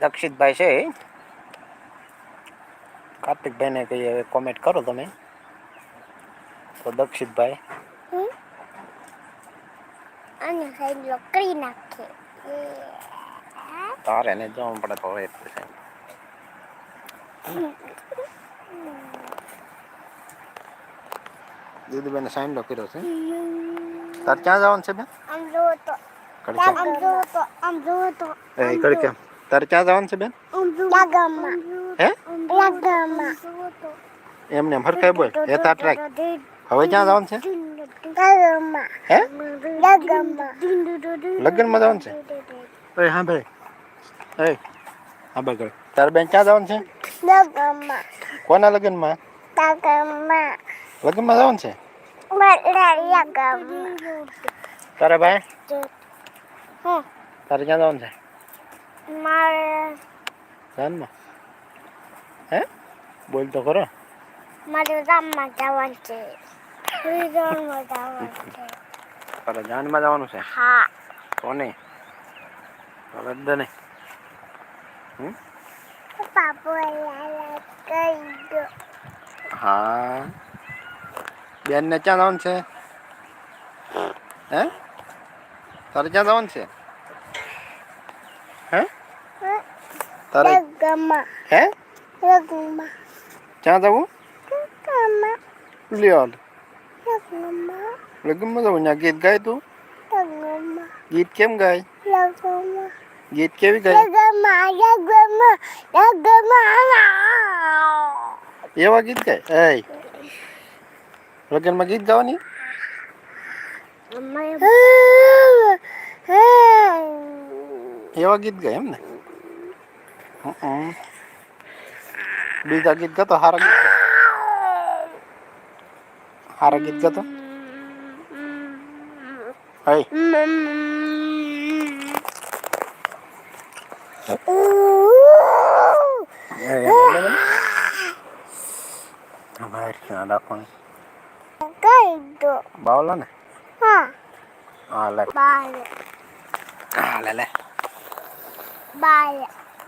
દક્ષિતભાઈ છે કાર્તિકભાઈને કહીએ હવે કોમેન્ટ કરો તમે તો દક્ષિતભાઈ અને સાઈડ કરી નાખે તારે ને જવું પડે તો હવે એટલે છે દીદીબેને સાઈન લો કર્યો છે તાર ક્યાં જવાનું છે બેન આમ જોવો તો કડકે આમ જોવો તો આમ જોવો તો એ કડકે તારે ક્યાં જવાનું છે બેન? હે? એમને એમ હરખાઈ બોલ. એ તાટ રાખ. હવે ક્યાં જવાનું છે? હે? લગ્નમાં જવાનું છે? એ હા ભાઈ. એ હા ભાઈ કર તારે બેન ક્યાં જવાનું છે? કોના લગ્નમાં? લગ્નમાં જવાનું છે? તારા તારે ભાઈ? તારે ક્યાં જવાનું છે? મારે જાનમાં હે? બોલ તો ખરો. મારે ગામમાં જવાનું છે. રિઝોર્ટમાં જવાનું છે. તારે જાનમાં જવાનું છે? હા. તો નહીં તો રદ્દ નહીં પાપો કહી દો. હા. બેનને ક્યાં જવાનું છે? હે? તારે ક્યાં જવાનું છે હે તારે? હે? ક્યાં જવું? લગમાં લ્યો લગમાં લગ્નમાં જવું? ત્યાં ગીત ગાય તું? ગીત કેમ ગાય? ગીત કેવી ગાય? એવા ગીત ગાય? એ લગ્નમાં ગીત ગાવાની? એવા ગીત ગાય એમ ને? Oo. Uh -uh. Bidagid ka to, haragid ka. Haragid ka to. Ay. Ay, Abar, ada kon. Kaido. Bawlan. Ha. Alek. Bale. Alele. Ah, Bale.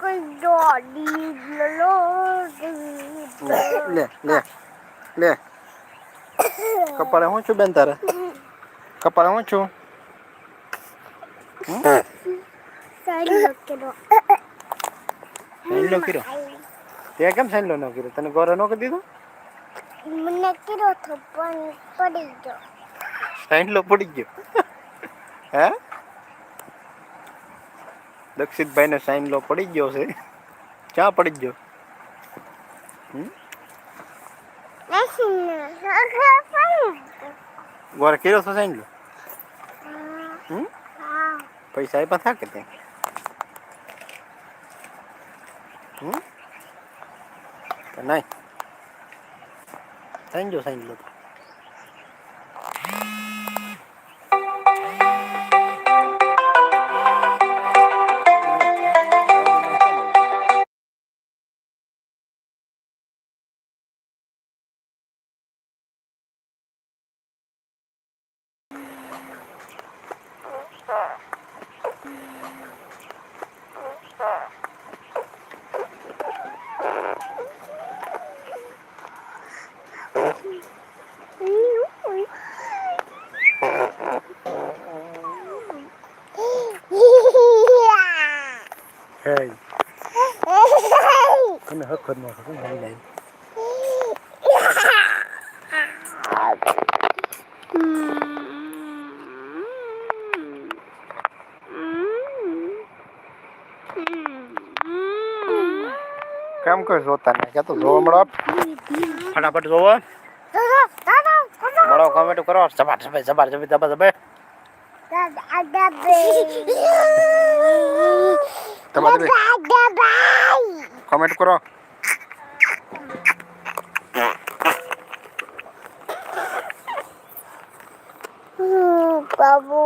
que yo digo લે લે લે લે કપાળે હું છું બેન તારે કપાળે હું છું. સાઈન લો કર્યો તે કેમ સાઈન લો ન કર્યો તને ગોરો ન કરી દીધો મને quiero થપ્પડ પડી ગયો સાઈન લો પડી ગયો હે દક્ષિતભાઈ ને સાઈન લો પડી ગયો છે ક્યાં પડી ગયો ગોરે કર્યો છો સાઈન લો હમ પૈસા આપ્યા થા કે તે હમ કે નહીં સાઈન જો સાઈન લો તને હક જ ન થતો ને લઈ લઈ કેમ કેમ કોઈ જોતા નહીં ક્યાં તો જોવા મળો ફટાફટ જોવો દાદા દાદા દાદા મળો કોમેન્ટ કરો જબર જબર જબર જબર જબર જબર દાદા દાદા તમારે టమాటో కూర. బాబు